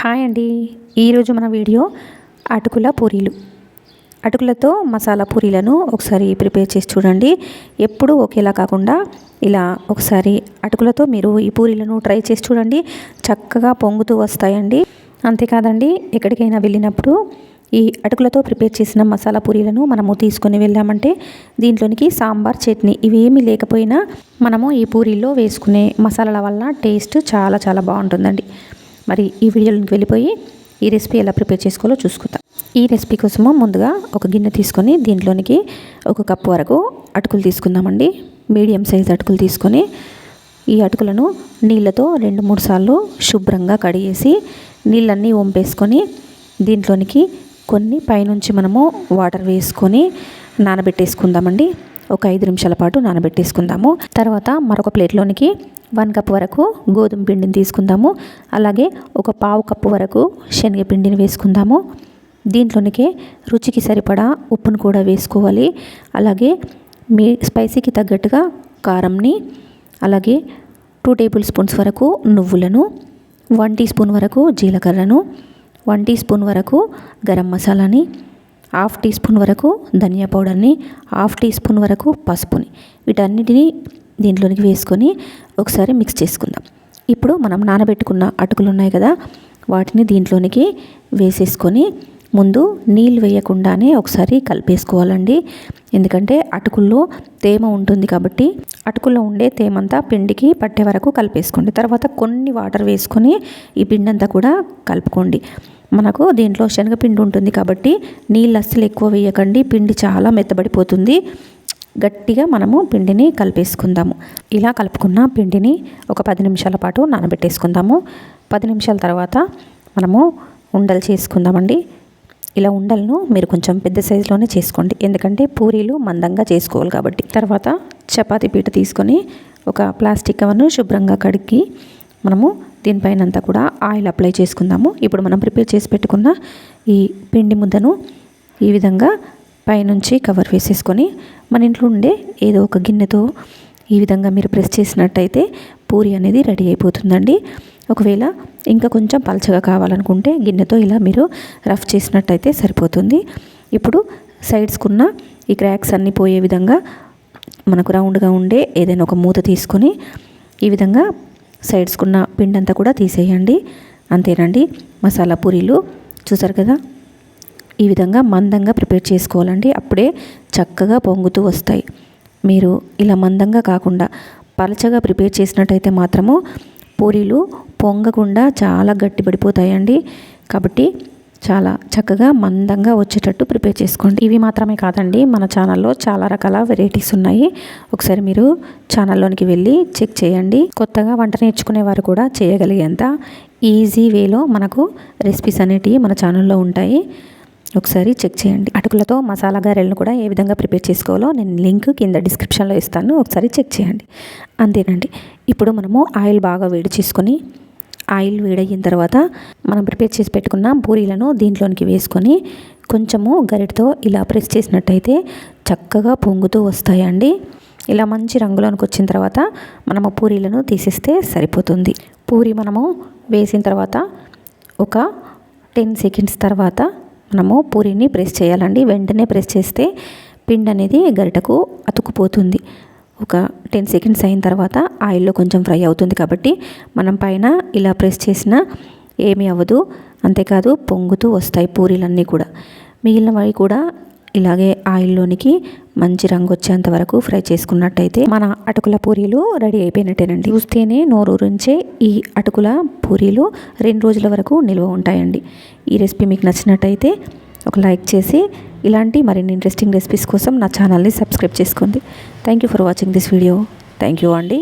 Hi అండి. ఈరోజు మన వీడియో అటుకుల పూరీలు. అటుకులతో మసాలా పూరీలను ఒకసారి ప్రిపేర్ చేసి చూడండి. ఎప్పుడు ఒకేలా కాకుండా ఇలా ఒకసారి అటుకులతో మీరు ఈ పూరీలను ట్రై చేసి చూడండి. చక్కగా పొంగుతూ వస్తాయండి. అంతేకాదండి ఎక్కడికైనా వెళ్ళినప్పుడు ఈ అటుకులతో ప్రిపేర్ చేసిన మసాలా పూరీలను మనము తీసుకొని వెళ్ళామంటే దీంట్లోనికి సాంబార్ చట్నీ ఇవేమీ లేకపోయినా మనము ఈ పూరీల్లో వేసుకునే మసాలాల వల్ల టేస్ట్ చాలా చాలా బాగుంటుందండి. మరి ఈ వీడియోలోకి వెళ్ళిపోయి ఈ రెసిపీ ఎలా ప్రిపేర్ చేసుకోవాలో చూసుకుందాం. ఈ రెసిపీ కోసము ముందుగా ఒక గిన్నె తీసుకొని దీంట్లోనికి ఒక కప్పు వరకు అటుకులు తీసుకుందామండి. మీడియం సైజ్ అటుకులు తీసుకొని ఈ అటుకులను నీళ్ళతో రెండు మూడు సార్లు శుభ్రంగా కడిగేసి నీళ్ళన్నీ వంపేసుకొని దీంట్లోనికి కొన్ని పైనుంచి మనము వాటర్ వేసుకొని నానబెట్టేసుకుందామండి. ఒక ఐదు నిమిషాల పాటు నానబెట్టేసుకుందాము. తర్వాత మరొక ప్లేట్లోనికి వన్ కప్ వరకు గోధుమ పిండిని తీసుకుందాము. అలాగే ఒక పావు కప్పు వరకు శనగపిండిని వేసుకుందాము. దీంట్లోనికే రుచికి సరిపడా ఉప్పును కూడా వేసుకోవాలి. అలాగే మీ స్పైసీకి తగ్గట్టుగా కారంని అలాగే టూ టేబుల్ స్పూన్స్ వరకు నువ్వులను వన్ టీ స్పూన్ వరకు జీలకర్రను వన్ టీ స్పూన్ వరకు గరం మసాలాని హాఫ్ టీ స్పూన్ వరకు ధనియా పౌడర్ని హాఫ్ టీ స్పూన్ వరకు పసుపుని. వీటన్నిటిని దీంట్లోనికి వేసుకొని ఒకసారి మిక్స్ చేసుకుందాం. ఇప్పుడు మనం నానబెట్టుకున్న అటుకులు ఉన్నాయి కదా వాటిని దీంట్లోనికి వేసేసుకొని ముందు నీళ్ళు వేయకుండానే ఒకసారి కలిపేసుకోవాలండి. ఎందుకంటే అటుకుల్లో తేమ ఉంటుంది కాబట్టి అటుకుల్లో ఉండే తేమంతా పిండికి పట్టే వరకు కలిపేసుకోండి. తర్వాత కొన్ని వాటర్ వేసుకొని ఈ పిండి అంతా కూడా కలుపుకోండి. మనకు దీంట్లో శనగపిండి ఉంటుంది కాబట్టి నీళ్ళు అస్సలు ఎక్కువ వేయకండి. పిండి చాలా మెత్తబడిపోతుంది. గట్టిగా మనము పిండిని కలిపేసుకుందాము. ఇలా కలుపుకున్న పిండిని ఒక పది నిమిషాల పాటు నానబెట్టేసుకుందాము. పది నిమిషాల తర్వాత మనము ఉండలు చేసుకుందామండి. ఇలా ఉండలను మీరు కొంచెం పెద్ద సైజులోనే చేసుకోండి. ఎందుకంటే పూరీలు మందంగా చేసుకోవాలి కాబట్టి. తర్వాత చపాతీ పీట తీసుకొని ఒక ప్లాస్టిక్ కవర్ను శుభ్రంగా కడిగి మనము దీనిపైన అంతా కూడా ఆయిల్ అప్లై చేసుకుందాము. ఇప్పుడు మనం ప్రిపేర్ చేసి పెట్టుకున్న ఈ పిండి ముద్దను ఈ విధంగా పైనుంచి కవర్ వేసేసుకొని మన ఇంట్లో ఉండే ఏదో ఒక గిన్నెతో ఈ విధంగా మీరు ప్రెస్ చేసినట్టయితే పూరి అనేది రెడీ అయిపోతుందండి. ఒకవేళ ఇంకా కొంచెం పలచగా కావాలనుకుంటే గిన్నెతో ఇలా మీరు రఫ్ చేసినట్టయితే సరిపోతుంది. ఇప్పుడు సైడ్స్కున్న ఈ క్రాక్స్ అన్నీ పోయే విధంగా మనకు రౌండ్గా ఉండే ఏదైనా ఒక మూత తీసుకొని ఈ విధంగా సైడ్స్కున్న పిండి అంతా కూడా తీసేయండి. అంతేనండి. మసాలా పూరీలు చూసారు కదా? ఈ విధంగా మందంగా ప్రిపేర్ చేసుకోవాలండి. అప్పుడే చక్కగా పొంగుతూ వస్తాయి. మీరు ఇలా మందంగా కాకుండా పలచగా ప్రిపేర్ చేసినట్టయితే మాత్రము పూరీలు పొంగకుండా చాలా గట్టిపడిపోతాయండి. కాబట్టి చాలా చక్కగా మందంగా వచ్చేటట్టు ప్రిపేర్ చేసుకోండి. ఇవి మాత్రమే కాదండి మన ఛానల్లో చాలా రకాల వెరైటీస్ ఉన్నాయి. ఒకసారి మీరు ఛానల్లోనికి వెళ్ళి చెక్ చేయండి. కొత్తగా వంట నేర్చుకునే వారు కూడా చేయగలిగేంత ఈజీ వేలో మనకు రెసిపీస్ అనేటివి మన ఛానల్లో ఉంటాయి. ఒకసారి చెక్ చేయండి. అటుకులతో మసాలా గారెలను కూడా ఏ విధంగా ప్రిపేర్ చేసుకోవాలో నేను లింక్ కింద డిస్క్రిప్షన్లో ఇస్తాను. ఒకసారి చెక్ చేయండి. అంతేనండి. ఇప్పుడు మనము ఆయిల్ బాగా వేడి చేసుకొని ఆయిల్ వేడయిన తర్వాత మనం ప్రిపేర్ చేసి పెట్టుకున్న పూరీలను దీంట్లోనికి వేసుకొని కొంచెము గరిటతో ఇలా ప్రెస్ చేసినట్టయితే చక్కగా పొంగుతూ వస్తాయండి. ఇలా మంచి రంగులోనికి వచ్చిన తర్వాత మనము పూరీలను తీసేస్తే సరిపోతుంది. పూరి మనము వేసిన తర్వాత ఒక టెన్ సెకండ్స్ తర్వాత మనము పూరిని ప్రెస్ చేయాలండి. వెంటనే ప్రెస్ చేస్తే పిండి అనేది గరిటకు అతుకుపోతుంది ఒక టెన్ సెకండ్స్ అయిన తర్వాత ఆయిల్లో కొంచెం ఫ్రై అవుతుంది కాబట్టి మనం పైన ఇలా ప్రెస్ చేసినా ఏమీ అవ్వదు. అంతేకాదు పొంగుతూ వస్తాయి పూరీలన్నీ కూడా. మిగిలినవి కూడా ఇలాగే ఆయిల్లోనికి మంచి రంగు వచ్చేంత వరకు ఫ్రై చేసుకున్నట్టయితే మన అటుకుల పూరీలు రెడీ అయిపోయినట్టేనండి. చూస్తేనే నోరూరించే ఈ అటుకుల పూరీలు రెండు రోజుల వరకు నిల్వ ఉంటాయండి. ఈ రెసిపీ మీకు నచ్చినట్టయితే ఒక లైక్ చేసి ఇలాంటి మరిన్ని ఇంట్రెస్టింగ్ రెసిపీస్ కోసం నా ఛానల్ని సబ్స్క్రైబ్ చేసుకోండి. Thank you for watching this video thank you అండి